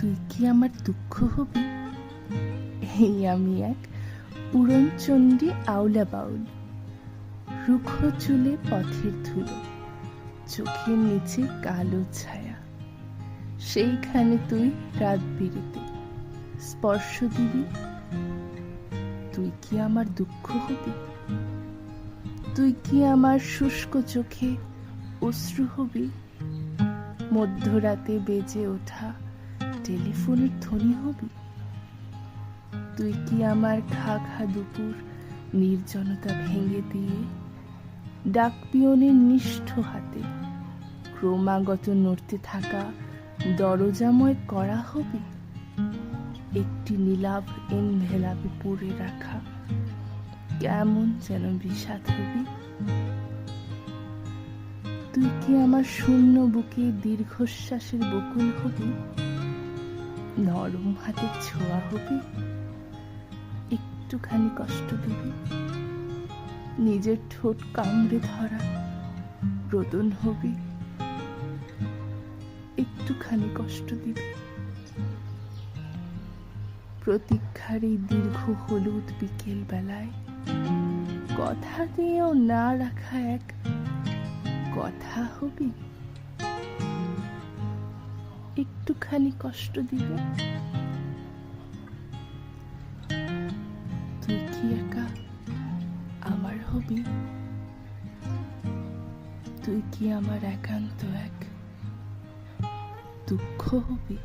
তুই কি আমার দুঃখ হবি? এই আমি এক পুরন উড়নচণ্ডী আউলা বাউল। রুক্ষ চুলে পথের ধুলো, চোখের নিচে কালো ছায়া। সেইখানে তুই রাত বেরিতে স্পর্শ দিবি। তুই কি আমার দুঃখ হবি? তুই কি আমার শুষ্ক চোখে অশ্রু হবি? মধ্যরাতে বেজে ওঠা টেলিফোনের ধ্বনি হবি? তুই কি আমার খা খা দুপুর নির্জনতা ভেঙে দিয়ে ডাক পিয়নের নিষ্ঠ হাতে ক্রমাগত নড়তে থাকা দরজাময় করা হবে? একটি নীলাভ এনভেলাপে পড়ে রাখা কেমন যেন বিষাদ হবি? তুই কি আমার শূন্য বুকে দীর্ঘশ্বাসের বকুল হবি? নরম হাতে ছোঁয়া হবি। একটুখানি কষ্ট দিবি। নিজের ঠোঁট কামড়ে ধরা রোদন হবি। একটুখানি কষ্ট দিবি। প্রতীক্ষার এই দীর্ঘ হলুদ বিকেল বেলায় কথা দিয়েও না রাখা এক কথা হবি। একটুখানি কষ্ট দিবে? তুই কি একা আমার হবি? তুই কি আমার একান্ত এক দুঃখ হবি?